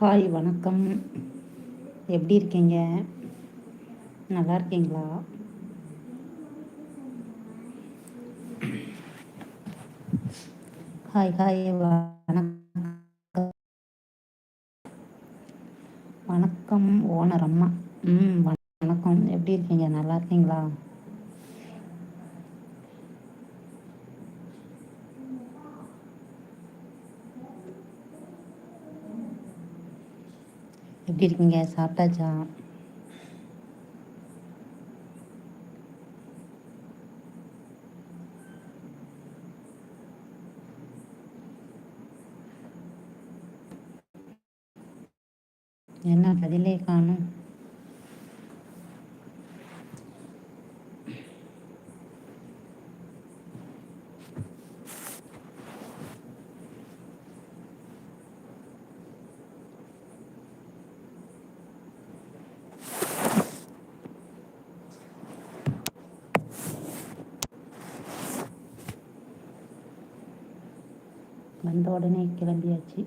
Hi வணக்கம். எப்படி இருக்கீங்க? நல்லா இருக்கீங்களா? ஹாய் ஹாய் வணக்கம். வணக்கம் ஓனர் அம்மா. ம் வணக்கம். எப்படி இருக்கீங்க? நல்லா இருக்கீங்களா? எப்படி இருக்கீங்க? சாப்பிட்டாச்சா? என்ன பதிலே காணும்? வந்த உடனே கிளம்பியாச்சு.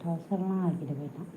ட்ரௌசர்லாம் ஆக்கிட்டு போயிட்டான்.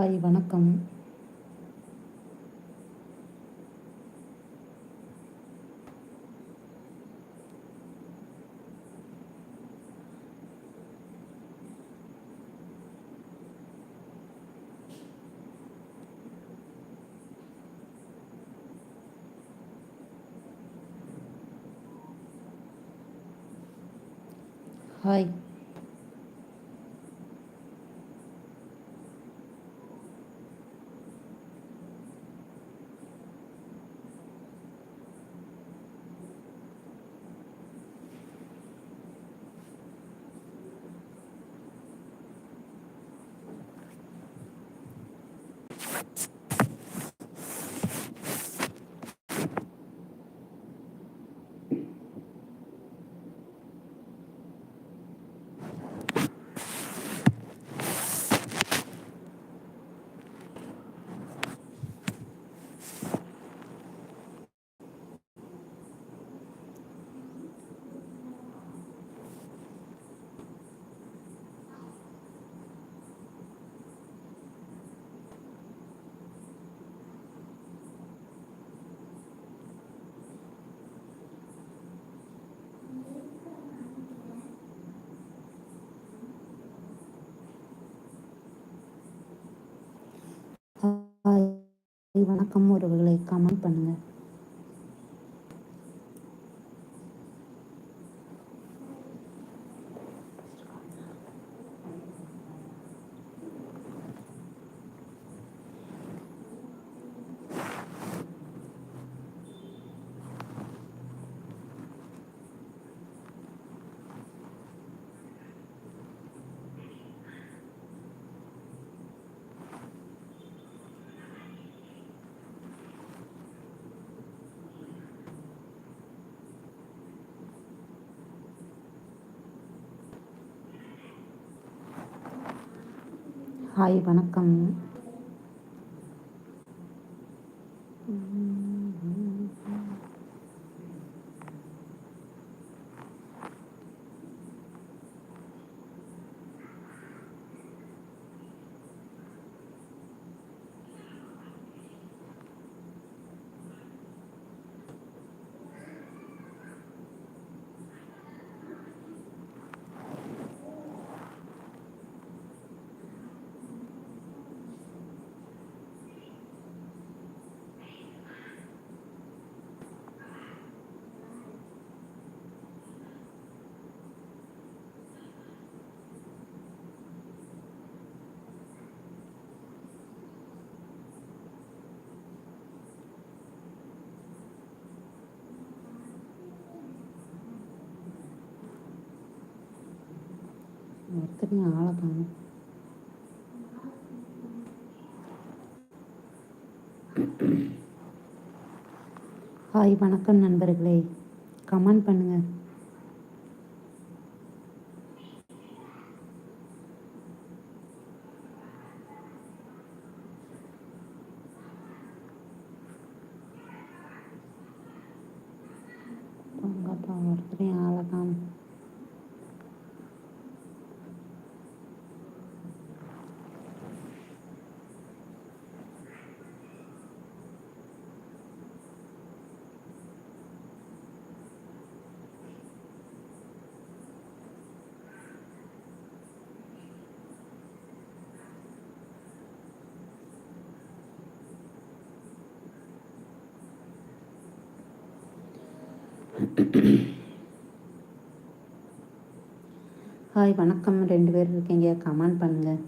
ஹாய் வணக்கம் ஹாய் ஹாய் வணக்கம் உறவுகளை கமெண்ட் பண்ணுங்க. ஹாய் வணக்கம். ஒருத்தனையும் ஆளை காணும் ஹாய் வணக்கம் நண்பர்களே. கமெண்ட் பண்ணுங்கள் உங்கப்பா ஒருத்தரையும் ஆளை காணும் ஹாய் வணக்கம். ரெண்டு பேர் இருக்கீங்க. கமெண்ட் பண்ணுங்கள்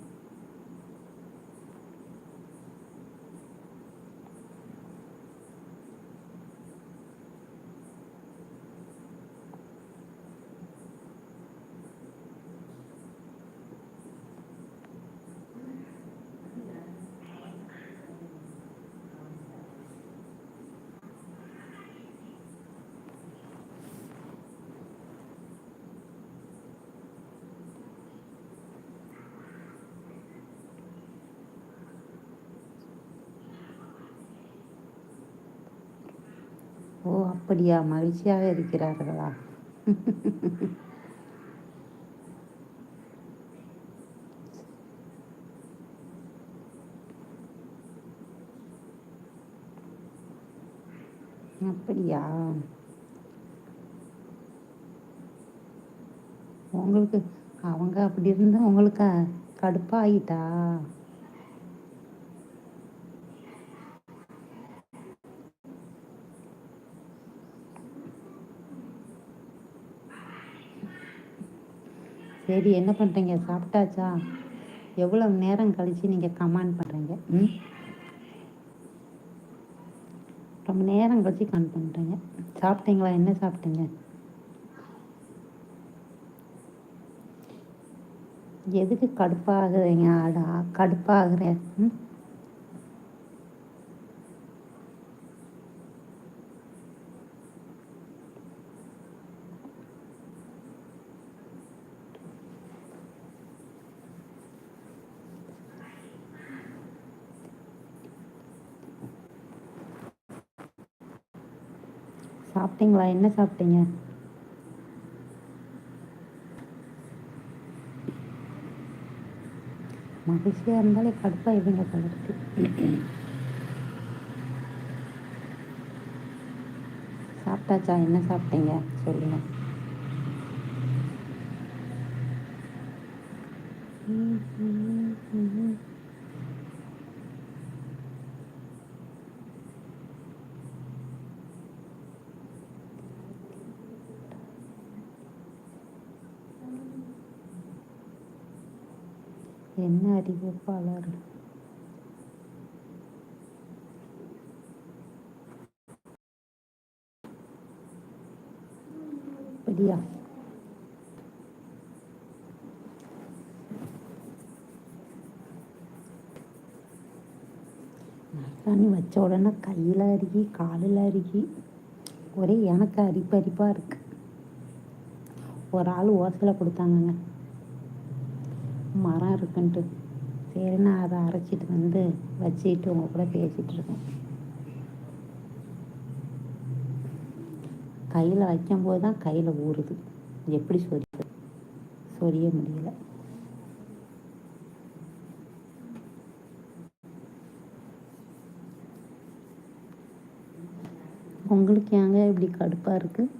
அப்படியா? மகிழ்ச்சியாக இருக்கிறார்களா? அப்படியா? உங்களுக்கு அவங்க அப்படி இருந்தால் உங்களுக்கு கடுப்பாயிட்டா? சரி என்ன பண்ணுறீங்க சாப்பிட்டாச்சா? எவ்வளோ நேரம் கழித்து நீங்கள் கமெண்ட் பண்ணுறீங்க ம்? ரொம்ப நேரம் கழித்து கமெண்ட் பண்ணுறீங்க சாப்பிட்டீங்களா? என்ன சாப்பிட்டீங்க? எதுக்கு கடுப்பாகுறீங்க ஆடா? கடுப்பாகிறேன் ம்? சாப்பிட்டீங்களா? என்ன சாப்பிட்டீங்க? மகிழ்ச்சியாக இருந்தாலே கடுப்பாக இவங்க கலருக்கு சாப்பிட்டாச்சா? என்ன சாப்பிட்டீங்க? சொல்லுங்க. என்ன அறிவிப்பாளர் அப்படியா? மருதாணி வச்ச உடனே கையில் அருகி காலில் அருகி ஒரே எனக்கு அரிப்பு அரிப்பாக இருக்கு. ஒரு ஆள் ஓசையில் கொடுத்தாங்கங்க. மரம் இருக்குன்ட்டு. சரி நான் அதை அரைச்சிட்டு வந்து வச்சுக்கிட்டு உங்கள் கூட பேசிகிட்டு இருக்கேன். கையில் வைக்கும்போது தான் கையில் ஊறுது. எப்படி சொரிய சொரிய முடியல. உங்களுக்கு ஏங்க இப்படி கடுப்பாக இருக்குது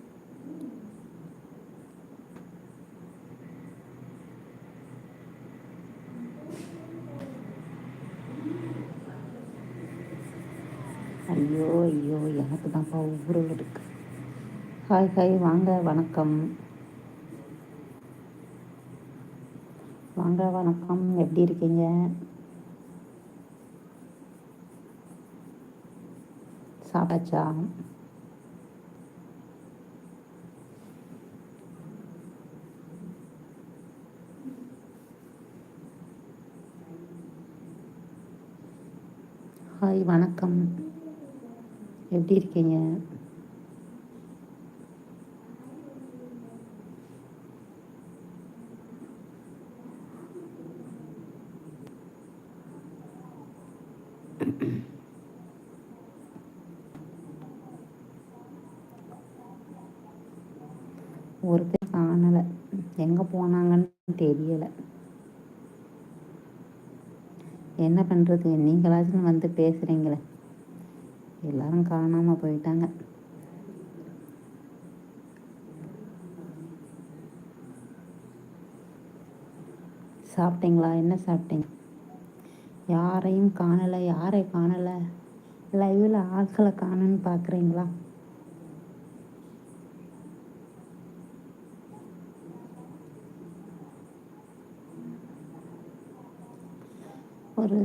ஐயோ ஐயோ எனக்கு தான்ப்பா ஊரில் இருக்கு. ஹாய் ஹாய் வாங்க வணக்கம். வாங்க வணக்கம். எப்படி இருக்கீங்க? சாப்பிட்டாச்சா? ஹாய் வணக்கம். எப்படி இருக்கீங்க? ஒருத்தர் காணலை. எங்கே போனாங்கன்னு தெரியலை. என்ன பண்ணுறது நீங்களாச்சும் வந்து பேசுகிறீங்களே எல்லாரும் காணாமல் போயிட்டாங்க. சாப்பிட்டீங்களா? என்ன சாப்பிட்டீங்க? யாரையும் காணலை யாரை காணலை? லைவில் ஆட்களை காணுன்னு பார்க்குறீங்களா? ஒரு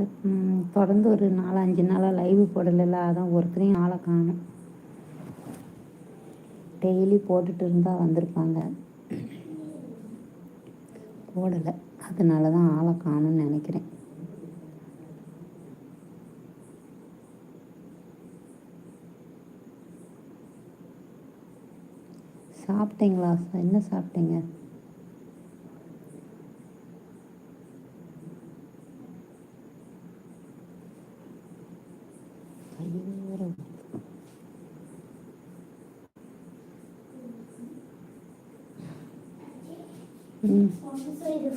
தொடர்ந்து ஒரு நாலு அஞ்சு நாளாக லைவ் போடலைல்ல அதான் ஒருத்தரையும் ஆளை காணும். டெய்லி போட்டுட்டு இருந்தால் வந்திருப்பாங்க. போடலை. அதனால தான் ஆளை காணும்னு நினைக்கிறேன். சாப்பிட்டீங்களா என்ன சாப்பிட்டீங்க? இது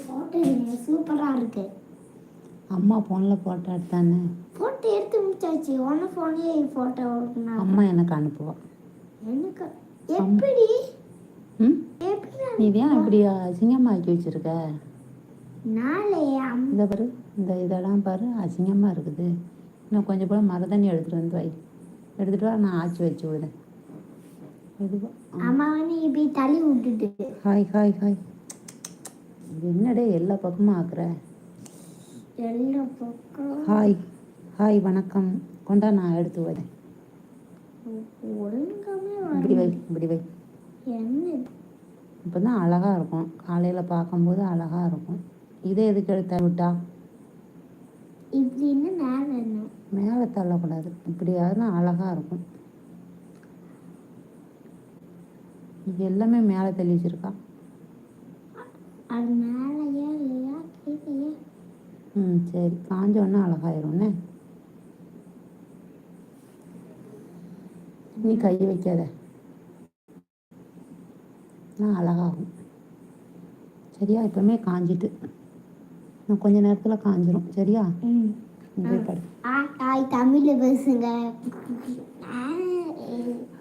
ஃபோட்டோ சூப்பராக இருக்கு. அம்மா ஃபோனில் போட்டோ எடுத்தானே? ஃபோட்டோ எடுத்து முடிச்சாச்சு. ஒன்று ஃபோன்லேயே ஃபோட்டோ எடுக்கணும் அம்மா எனக்கு அனுப்புவா. எனக்கு? எப்படி? ம்? எப்படி நீ ஏன் இப்படி அசிங்கமாக ஆக்கி வச்சிருக்க? நாளே அம் இந்த பாரு இந்த இதெல்லாம் பாரு அசிங்கமாக இருக்குது. இன்னும் கொஞ்சம் போல மருதாணி எடுத்துகிட்டு வந்து வை. எடுத்துகிட்டு வா நான் ஆச்சி வச்சு விடுதேன் எதுவா அம்மா வந்து இப்படி தள்ளி விட்டுட்டு. Hi hi hi. என்னடே எல்லா பக்கமும் ஆக்குற? எல்லா பக்கம். ஹாய் ஹாய் வணக்கம். கொண்டா நான் எடுத்து வரேன் இப்படி வை இப்படி வை. என்ன? இப்போ தான் அழகாக இருக்கும். காலையில் பார்க்கும்போது அழகாக இருக்கும். இதே எதுக்கு எடுத்த விட்டா? இப்படின்னு வேணும் மேலே தள்ளக்கூடாது. இப்படியாவது அழகாக இருக்கும். இது எல்லாமே மேலே தள்ளி வச்சிருக்கா? அது மேலேயா இல்லையா? கீழேயா. ம் சரி. காஞ்ச உடனே அழகாயிரும்னே நீ கை வைக்காத. நான் அழகாகும். சரியா? இப்போமே காஞ்சிட்டு. இன்னும் கொஞ்ச நேரத்தில் காஞ்சிரும். சரியா? ஹாய். தமிழில் பேசுங்க.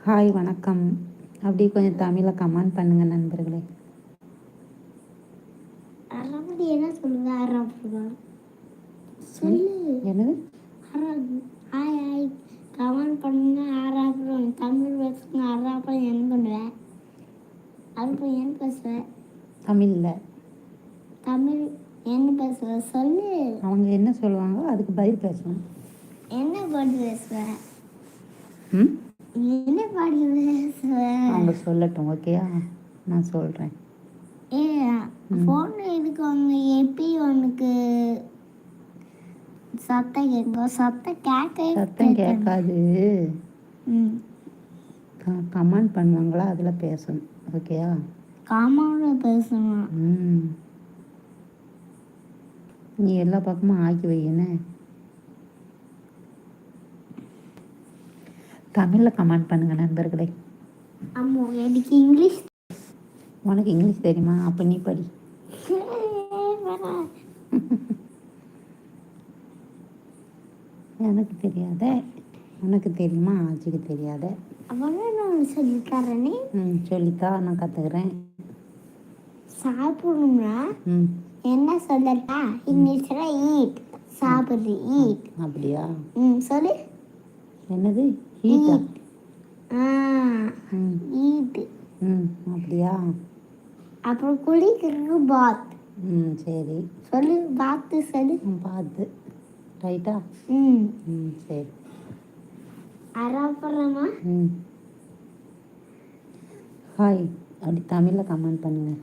ஹாய் வணக்கம். அப்படியே கொஞ்சம் தமிழில் கமெண்ட் பண்ணுங்க நண்பர்களே. என்ன சொல்லுங்க அறப்படுவா சொல்லு. என்னது? ஹாய் ஹாய் கமெண்ட் பண்ணுங்க ஆறாப்புறம் தமிழ் பேசுங்க ஆறாப்புறம் என்ன பண்ணுவேன் அப்புறம் என்ன பேசுவேன் தமிழில். தமிழ் என்ன பேசுவேன் சொல்லு. அவங்க என்ன சொல்லுவாங்களோ அதுக்கு பதில் பேசணும். என்ன பாட்டு பேசுவேன் ம்? என்ன பாட்டு பேசுவேன் அவங்க சொல்லட்டும் ஓகேயா நான் சொல்கிறேன் ஏ ஃபோன் அவங்க எப்படி உனக்கு சத்தம் கேட்கும் சத்தம் கேட்க சத்தம் கேட்காது. கமெண்ட் பண்ணுவாங்களா? அதில் பேசணும். ஓகேயா? காமாவில் பேசணும்? ம். நீ எல்லா பக்கமும் ஆக்கி வையனே தமிழில் கமெண்ட் பண்ணுங்க நண்பர்களே. அம்மா எனக்கு இங்கிலீஷ் உனக்கு இங்கிலீஷ் தெரியுமா? அப்போ நீ படி. எனக்கு தெரியாத. உனக்கு தெரியுமா? ஆச்சிக்கு தெரியாத. அவனே நான் சொல்லித்தரேனே. ம் சொல்லித்தா நான் கற்றுக்குறேன் சாப்பிடணும்னா ம். என்ன சொல்லட்டா? இங்கிலீஷில் ஈட் சாப்பிட்றது ஈட் அப்படியா? ம் சொல்லு. என்னது? ஹீட்டா ஆ ம். ஈட் ம் அப்படியா? அப்புறம் குளிக்கிறதுக்கு பாத் ம் சரி. சொல்லு பாத்து சொல்லு. பார்த்து ரைட்டா? ம். ம் சரி. அப்புறமா ம். ஹாய். அப்படி தமிழில் கமெண்ட் பண்ணுங்க.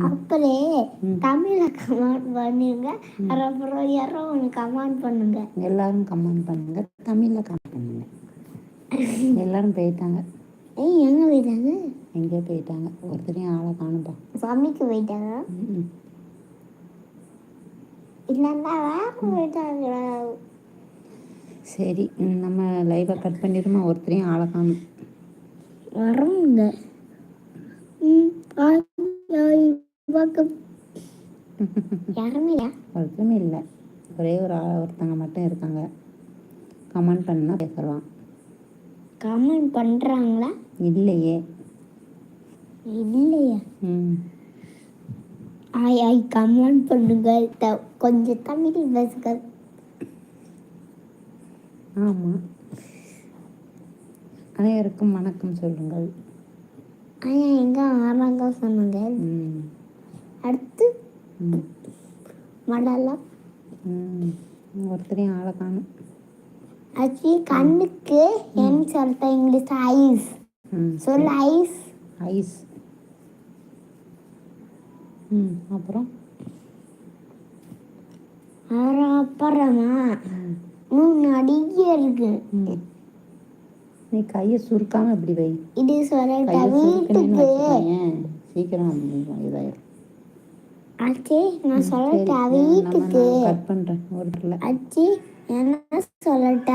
அப்படியே. தமிழ்ல கமெண்ட் பண்ணுங்க. அப்புறம் யாரோ ஒன்று கமெண்ட் பண்ணுங்க. எல்லாரும் கமெண்ட் பண்ணுங்க. தமிழில் கனெக்ட் பண்ணுங்க. எல்லாரும் போயிட்டாங்க. ஏய் எங்கே போயிட்டாங்க? எங்கேயோ போயிட்டாங்க. ஒருத்தரையும் ஆளை காணும்பா சமைக்க போயிட்டாங்க ம். சரி நம்ம லைவை கட் பண்ணிடுமா? ஒருத்தரையும் ஆளை காணும். இல்லையா ஒருத்தருமே இல்லை. ஒரே ஒரு ஆள் ஒருத்தங்க மட்டும் இருக்காங்க. கமெண்ட் பண்ணா பேசலாம். கமெண்ட் பண்ணுறாங்களா இல்லையே. இல்லையா. ம். ஆய் ஆய் கமெண்ட் பண்ணுங்கள் த கொஞ்சம் தமிழ் பேசுங்கள் ஆமாம் அனைவருக்கும் வணக்கம் சொல்லுங்கள். ஆயா எங்கே ஆறாங்க சொன்னாங்க. அடுத்து மடலாம். ஒருத்தரையும் ஆளை காணும். ஆச்சு கண்ணுக்கு என்ன சொல்லிட்டேன் இங்கிலீஷ் ஐஸ். சொல் ஐஸ். ஐஸ். ம். அப்புறம்? அப்புறமா ம் இன்னும் நிறைய இருக்கு. நீ கையை சுருக்காம இப்படி வை. இது சொல்லிட்ட வீட்டுக்கு. சீக்கிரம் இதாயிரும். ஆச்சு நான் சொல்லிட்ட வீட்டுக்கு. கட் பண்ணுறேன் ஒரு ஆச்சு என்ன சொல்லிட்ட